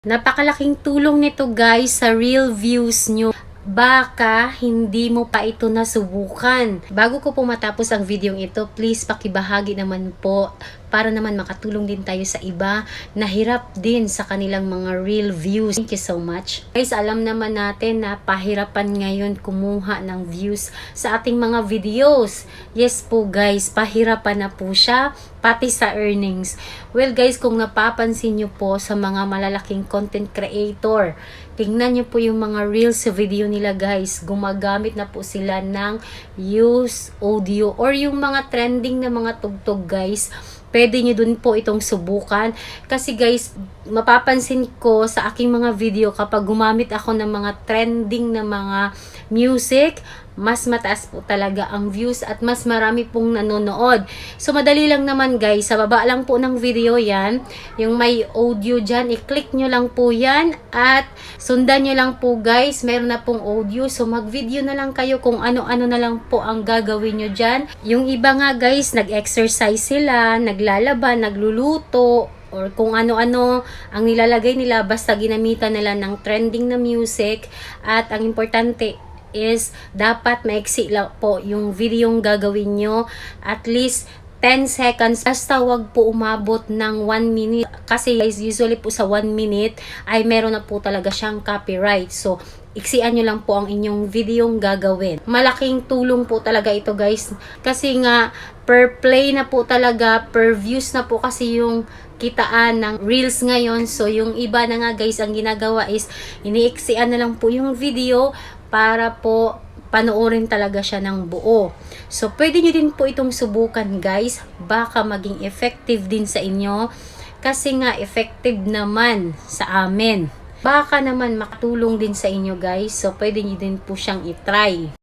Napakalaking tulong nito guys sa real views nyo. Baka hindi mo pa ito nasubukan. Bago ko po matapos ang video ito, please pakibahagi naman po para naman makatulong din tayo sa iba na hirap din sa kanilang mga real views. Thank you so much. Guys, alam naman natin na pahirapan ngayon kumuha ng views sa ating mga videos. Yes po guys, pahirapan na po siya pati sa earnings. Well guys, kung napapansin nyo po sa mga malalaking content creator, tingnan nyo po yung mga reels sa video nila guys. Gumagamit na po sila ng use audio or yung mga trending na mga tugtog guys pwede nyo dun po itong subukan. Kasi guys, mapapansin ko sa aking mga video kapag gumamit ako ng mga trending na mga music, mas mataas po talaga ang views at mas marami pong nanonood. So, madali lang naman guys. Sa baba lang po ng video yan. Yung may audio dyan, i-click nyo lang po yan at sundan nyo lang po guys. Meron na pong audio. So, mag-video na lang kayo kung ano-ano na lang po ang gagawin nyo dyan. Yung iba nga guys, nag-exercise sila, naglalaba, nagluluto, or kung ano-ano ang nilalagay nila basta ginamitan nila ng trending na music at ang importante is dapat maiksi lang po yung video yung gagawin nyo. At least 10 seconds basta wag po umabot ng 1 minute. Kasi guys usually po sa 1 minute ay meron na po talaga siyang copyright. So iksian nyo lang po ang inyong video yung gagawin. Malaking tulong po talaga ito guys. Kasi nga per play na po talaga per views na po kasi yung kitaan ng reels ngayon. So yung iba na nga guys ang ginagawa is iniiksian na lang po yung video para po panoorin talaga siya ng buo. So, pwede nyo din po itong subukan guys. Baka maging effective din sa inyo. Kasi nga, effective naman sa amin. Baka naman makatulong din sa inyo guys. So, pwede nyo din po siyang itry.